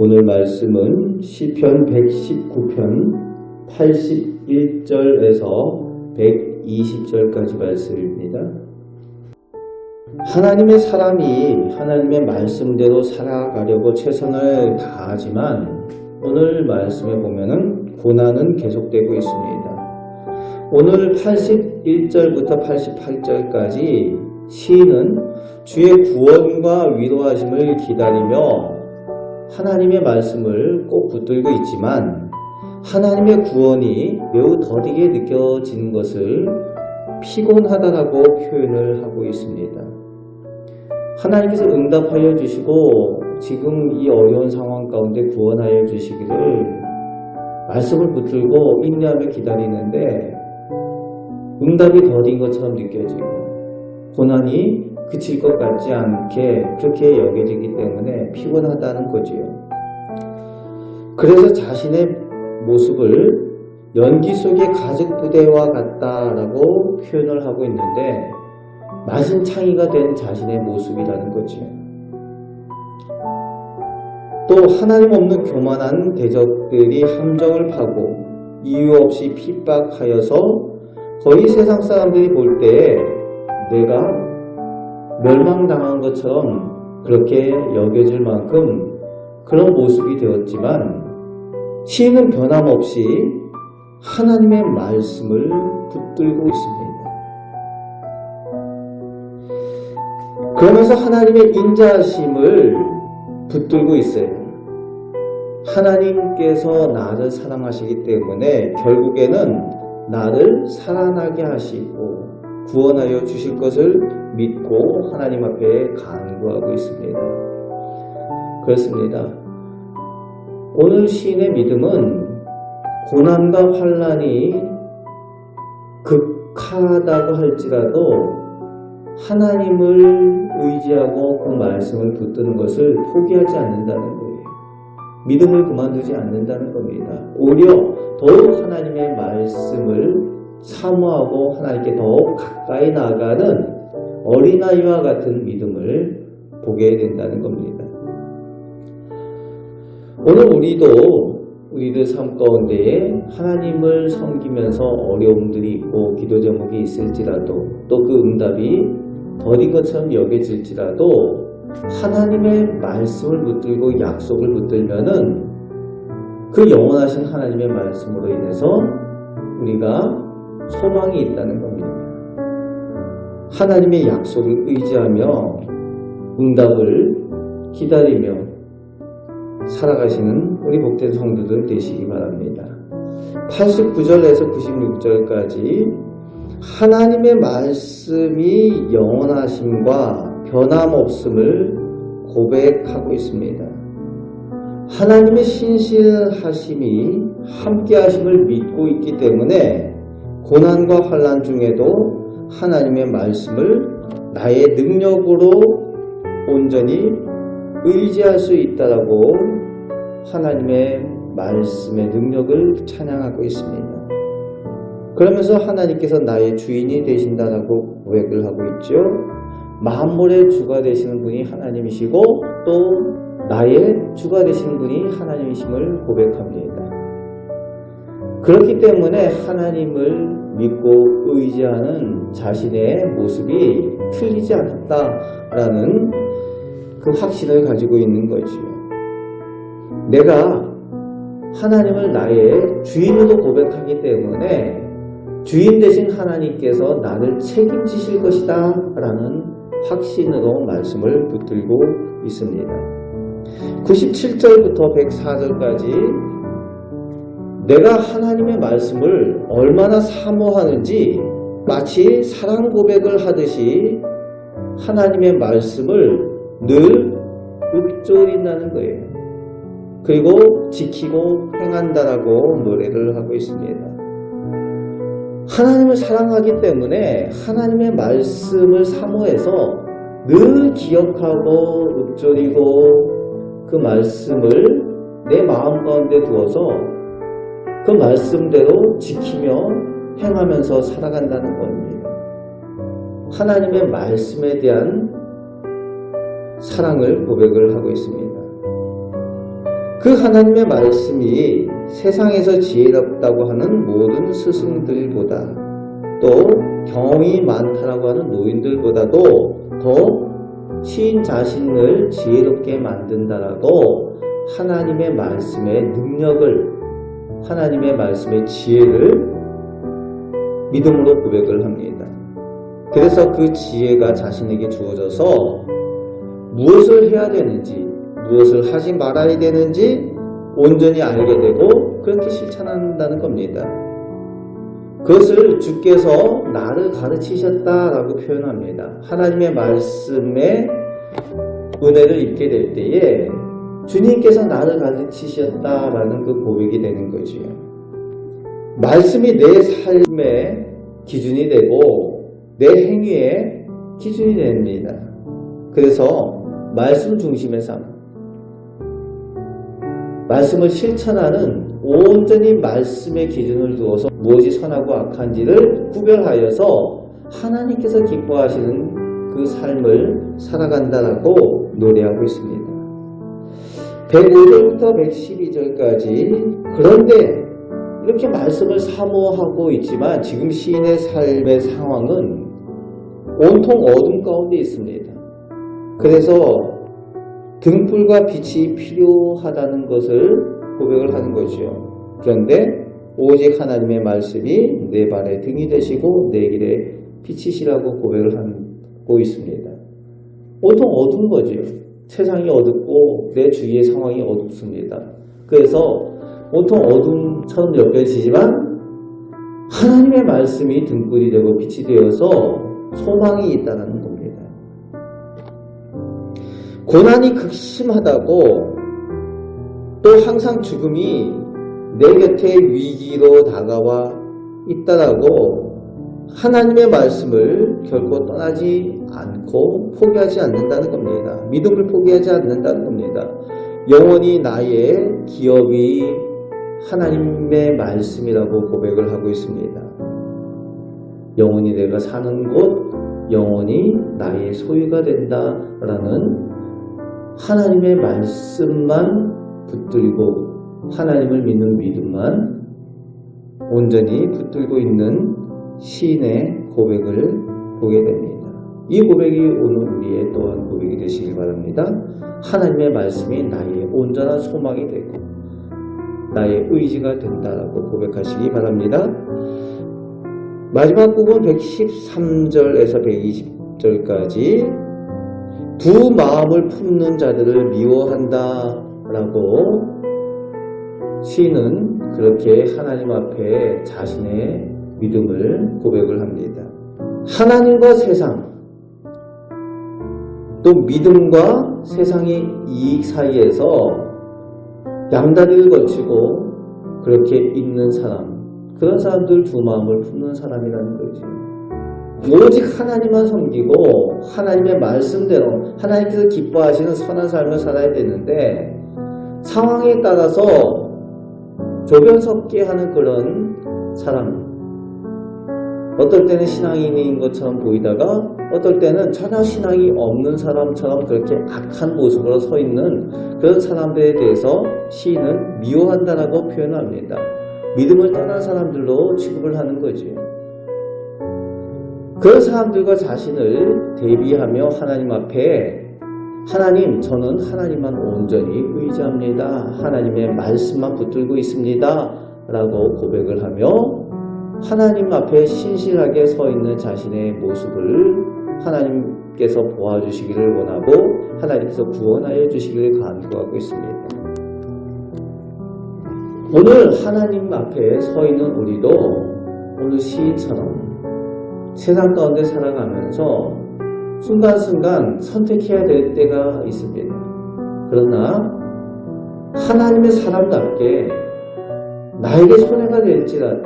오늘 말씀은 시편 119편 81절에서 120절까지 말씀입니다. 하나님의 사람이 하나님의 말씀대로 살아가려고 최선을 다하지만 오늘 말씀에 보면은 고난은 계속되고 있습니다. 오늘 81절부터 88절까지 시인은 주의 구원과 위로하심을 기다리며 하나님의 말씀을 꼭 붙들고 있지만 하나님의 구원이 매우 더디게 느껴지는 것을 피곤하다라고 표현을 하고 있습니다. 하나님께서 응답하여 주시고 지금 이 어려운 상황 가운데 구원하여 주시기를 말씀을 붙들고 인내하며 기다리는데 응답이 더딘 것처럼 느껴지고 고난이 그칠 것 같지 않게 그렇게 여겨지기 때문에 피곤하다는 거지요. 그래서 자신의 모습을 연기 속의 가죽 부대와 같다라고 표현을 하고 있는데 마신 창이가 된 자신의 모습이라는 거지요. 또 하나님 없는 교만한 대적들이 함정을 파고 이유 없이 핍박하여서 거의 세상 사람들이 볼 때에 내가 멸망당한 것처럼 그렇게 여겨질 만큼 그런 모습이 되었지만 시인은 변함없이 하나님의 말씀을 붙들고 있습니다. 그러면서 하나님의 인자심을 붙들고 있어요. 하나님께서 나를 사랑하시기 때문에 결국에는 나를 살아나게 하시고 구원하여 주실 것을 믿고 하나님 앞에 간구하고 있습니다. 그렇습니다. 오늘 시인의 믿음은 고난과 환란이 극하다고 할지라도 하나님을 의지하고 그 말씀을 붙드는 것을 포기하지 않는다는. 믿음을 그만두지 않는다는 겁니다. 오히려 더욱 하나님의 말씀을 사모하고 하나님께 더욱 가까이 나아가는 어린아이와 같은 믿음을 보게 된다는 겁니다. 오늘 우리도 우리들 삶 가운데에 하나님을 섬기면서 어려움들이 있고 기도 제목이 있을지라도 또 그 응답이 더딘 것처럼 여겨질지라도 하나님의 말씀을 붙들고 약속을 붙들면은 그 영원하신 하나님의 말씀으로 인해서 우리가 소망이 있다는 겁니다. 하나님의 약속을 의지하며 응답을 기다리며 살아가시는 우리 복된 성도들 되시기 바랍니다. 89절에서 96절까지 하나님의 말씀이 영원하심과 변함없음을 고백하고 있습니다. 하나님의 신실하심이 함께하심을 믿고 있기 때문에 고난과 환란 중에도 하나님의 말씀을 나의 능력으로 온전히 의지할 수 있다라고 하나님의 말씀의 능력을 찬양하고 있습니다. 그러면서 하나님께서 나의 주인이 되신다라고 고백을 하고 있죠. 만물의 주가 되시는 분이 하나님이시고 또 나의 주가 되시는 분이 하나님이심을 고백합니다. 그렇기 때문에 하나님을 믿고 의지하는 자신의 모습이 틀리지 않았다라는 그 확신을 가지고 있는 거지요. 내가 하나님을 나의 주인으로 고백하기 때문에 주인 되신 하나님께서 나를 책임지실 것이다 라는 확신으로 말씀을 붙들고 있습니다. 97절부터 104절까지 내가 하나님의 말씀을 얼마나 사모하는지 마치 사랑 고백을 하듯이 하나님의 말씀을 늘 읊조린다는 거예요. 그리고 지키고 행한다라고 노래를 하고 있습니다. 하나님을 사랑하기 때문에 하나님의 말씀을 사모해서 늘 기억하고 읊조리고 그 말씀을 내 마음 가운데 두어서 그 말씀대로 지키며 행하면서 살아간다는 겁니다. 하나님의 말씀에 대한 사랑을 고백을 하고 있습니다. 그 하나님의 말씀이 세상에서 지혜롭다고 하는 모든 스승들보다 또 경험이 많다라고 하는 노인들보다도 더 시인 자신을 지혜롭게 만든다라고 하나님의 말씀의 능력을 하나님의 말씀의 지혜를 믿음으로 고백을 합니다. 그래서 그 지혜가 자신에게 주어져서 무엇을 해야 되는지, 무엇을 하지 말아야 되는지 온전히 알게 되고 그렇게 실천한다는 겁니다. 그것을 주께서 나를 가르치셨다라고 표현합니다. 하나님의 말씀에 은혜를 입게 될 때에 주님께서 나를 가르치셨다라는 그 고백이 되는 거지요. 말씀이 내 삶의 기준이 되고 내 행위의 기준이 됩니다. 그래서 말씀 중심의 삶, 말씀을 실천하는 온전히 말씀의 기준을 두어서 무엇이 선하고 악한지를 구별하여서 하나님께서 기뻐하시는 그 삶을 살아간다라고 노래하고 있습니다. 105절부터 112절까지 그런데 이렇게 말씀을 사모하고 있지만 지금 시인의 삶의 상황은 온통 어둠 가운데 있습니다. 그래서 등불과 빛이 필요하다는 것을 고백을 하는 거죠. 그런데 오직 하나님의 말씀이 내 발의 등이 되시고 내 길에 빛이시라고 고백을 하고 있습니다. 온통 어두운 거죠. 세상이 어둡고 내 주위의 상황이 어둡습니다. 그래서 온통 어둠처럼 여겨지지만 하나님의 말씀이 등불이 되고 빛이 되어서 소망이 있다는 겁니다. 고난이 극심하다고 또 항상 죽음이 내 곁에 위기로 다가와 있다라고 하나님의 말씀을 결코 떠나지 않고 포기하지 않는다는 겁니다. 믿음을 포기하지 않는다는 겁니다. 영원히 나의 기업이 하나님의 말씀이라고 고백을 하고 있습니다. 영원히 내가 사는 곳, 영원히 나의 소유가 된다라는 하나님의 말씀만 붙들고 하나님을 믿는 믿음만 온전히 붙들고 있는 시인의 고백을 보게 됩니다. 이 고백이 오늘 우리의 또한 고백이 되시길 바랍니다. 하나님의 말씀이 나의 온전한 소망이 되고 나의 의지가 된다라고 고백하시기 바랍니다. 마지막 부분 113절에서 120절까지 두 마음을 품는 자들을 미워한다 라고 시인은 그렇게 하나님 앞에 자신의 믿음을 고백을 합니다. 하나님과 세상, 또 믿음과 세상의 이익 사이에서 양다리를 걸치고 그렇게 있는 사람, 그런 사람들 두 마음을 품는 사람이라는 거죠. 오직 하나님만 섬기고 하나님의 말씀대로 하나님께서 기뻐하시는 선한 삶을 살아야 되는데 상황에 따라서 조변 섞게 하는 그런 사람 어떨 때는 신앙인인 것처럼 보이다가 어떨 때는 전혀 신앙이 없는 사람처럼 그렇게 악한 모습으로 서 있는 그런 사람들에 대해서 시인은 미워한다라고 표현합니다. 믿음을 떠난 사람들로 취급을 하는 거죠. 그런 사람들과 자신을 대비하며 하나님 앞에 하나님, 저는 하나님만 온전히 의지합니다. 하나님의 말씀만 붙들고 있습니다. 라고 고백을 하며 하나님 앞에 신실하게 서 있는 자신의 모습을 하나님께서 보아주시기를 원하고 하나님께서 구원하여 주시기를 간구하고 있습니다. 오늘 하나님 앞에 서 있는 우리도 오늘 시인처럼 세상 가운데 살아가면서 순간순간 선택해야 될 때가 있습니다. 그러나 하나님의 사람답게 나에게 손해가 될지라도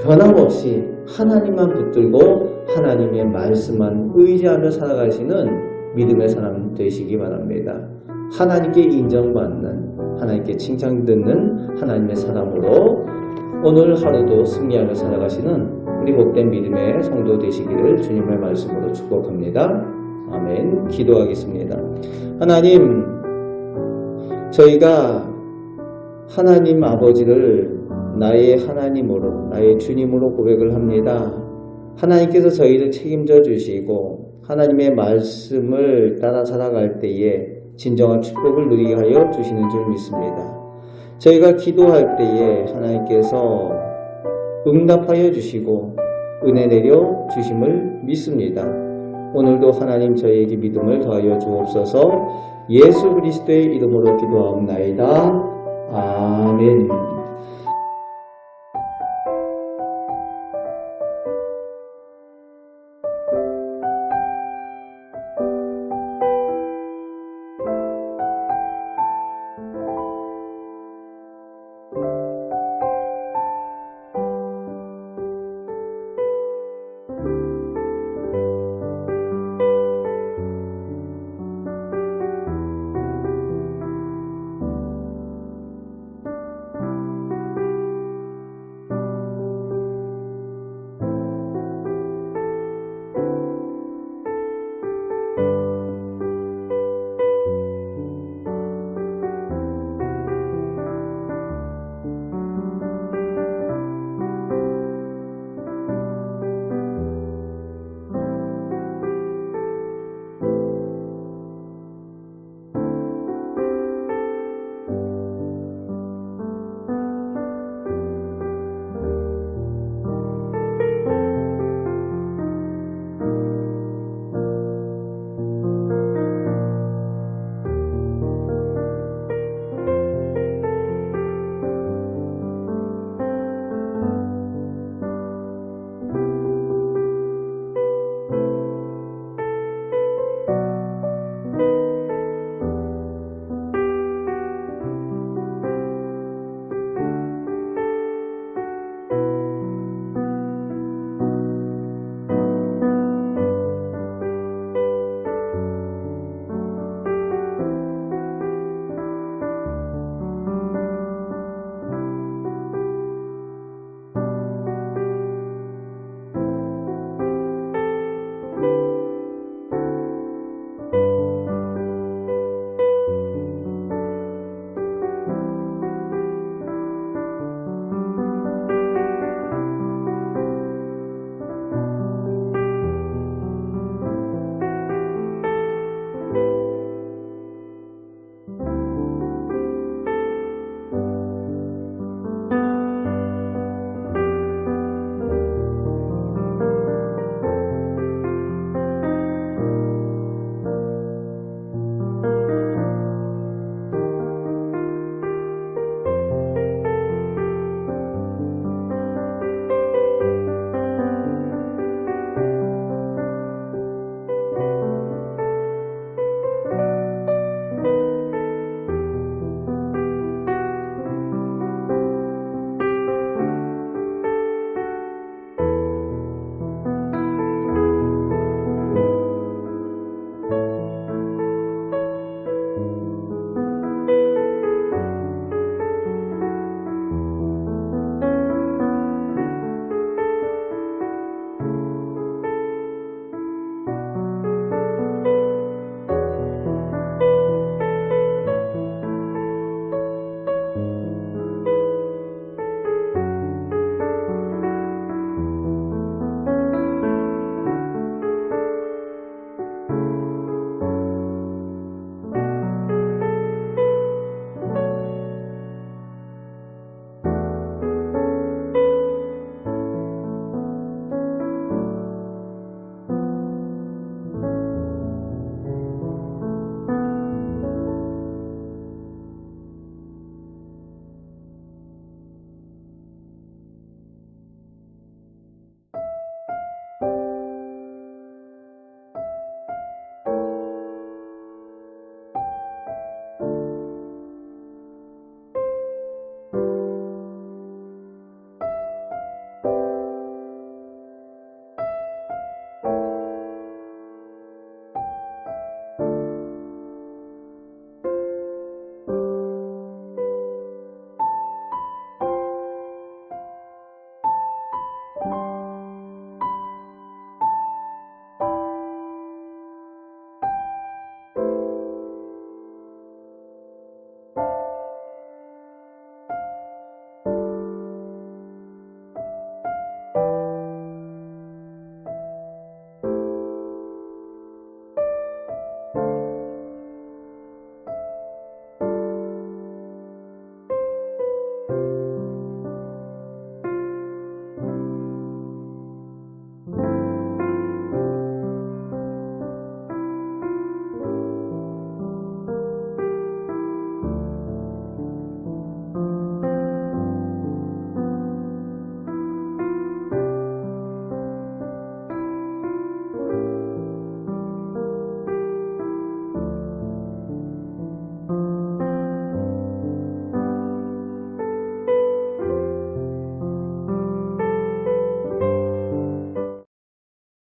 변함없이 하나님만 붙들고 하나님의 말씀만 의지하며 살아가시는 믿음의 사람 되시기 바랍니다. 하나님께 인정받는 하나님께 칭찬 듣는 하나님의 사람으로 오늘 하루도 승리하며 살아가시는 우리 복된 믿음의 성도 되시기를 주님의 말씀으로 축복합니다. 아멘. 기도하겠습니다. 하나님, 저희가 하나님 아버지를 나의 하나님으로, 나의 주님으로 고백을 합니다. 하나님께서 저희를 책임져 주시고 하나님의 말씀을 따라 살아갈 때에 진정한 축복을 누리게 하여 주시는 줄 믿습니다. 저희가 기도할 때에 하나님께서 응답하여 주시고 은혜 내려 주심을 믿습니다. 오늘도 하나님 저희에게 믿음을 더하여 주옵소서 예수 그리스도의 이름으로 기도하옵나이다. 아멘.